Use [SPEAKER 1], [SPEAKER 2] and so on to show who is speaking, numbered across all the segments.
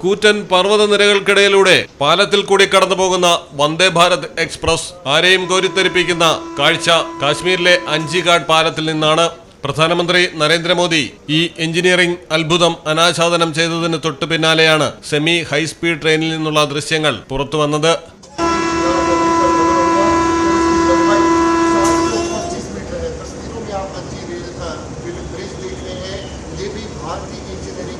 [SPEAKER 1] കൂറ്റൻ പർവ്വത നിരകൾക്കിടയിലൂടെ പാലത്തിൽ കൂടി കടന്നു പോകുന്ന വന്ദേ ഭാരത് എക്സ്പ്രസ് ആരെയും കോരിത്തെരിപ്പിക്കുന്ന കാഴ്ച കാശ്മീരിലെ അഞ്ചിഘാട്ട് പാലത്തിൽ നിന്നാണ് പ്രധാനമന്ത്രി നരേന്ദ്രമോദി ഈ എഞ്ചിനീയറിംഗ് അത്ഭുതം അനാച്ഛാദനം ചെയ്തതിന് തൊട്ടു പിന്നാലെയാണ് സെമി ഹൈസ്പീഡ് ട്രെയിനിൽ നിന്നുള്ള ദൃശ്യങ്ങൾ പുറത്തു വന്നത്
[SPEAKER 2] तस्वीरों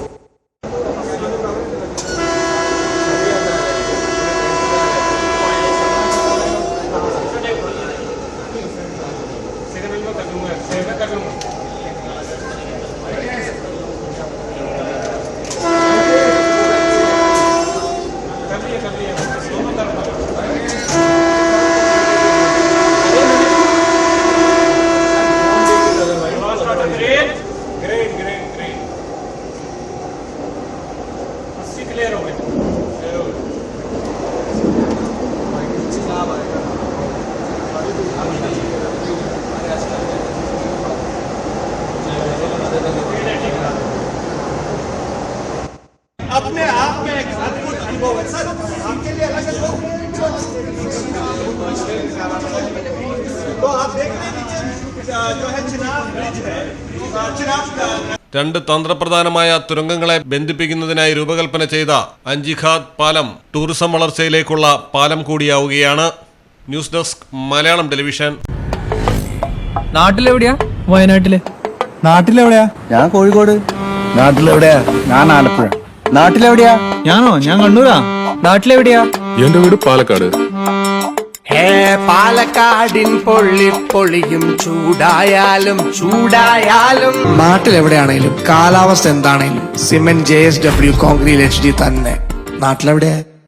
[SPEAKER 3] ग्रेन ग्रेन ग्रेन ग्रेन अस्सी क्लियर हो गए
[SPEAKER 4] अपने आप में एक अद्भुत अनुभव है। सर
[SPEAKER 1] രണ്ട് തന്ത്രപ്രധാനമായ തുരങ്കങ്ങളെ ബന്ധിപ്പിക്കുന്നതിനായി രൂപകൽപ്പന ചെയ്ത അഞ്ചിഖാദ് പാലം ടൂറിസം വളർച്ചയിലേക്കുള്ള പാലം കൂടിയാവുകയാണ്. News desk Malayalam television.
[SPEAKER 5] നാട്ടിലെവിടെയാ? വയനാട്ടിൽ.
[SPEAKER 6] നാട്ടിലെവിടെയാ? ഞാൻ കോഴിക്കോട്. നാട്ടിലെവിടെയാ? ഞാൻ ആലപ്പുഴ. നാട്ടിലെവിടെയാ?
[SPEAKER 5] ഞാനോ? ഞാൻ കണ്ണൂരാ. നാട്ടിലെവിടെയാ?
[SPEAKER 7] എന്റെ വീട് പാലക്കാട്.
[SPEAKER 8] പാലക്കാടിൻ പൊള്ളി പൊളിയും ചൂടായാലും ചൂടായാലും. നാട്ടിലെവിടെയാണേലും കാലാവസ്ഥ എന്താണെങ്കിലും cement J S W concrete H D തന്നെ. നാട്ടിലെവിടെയാ?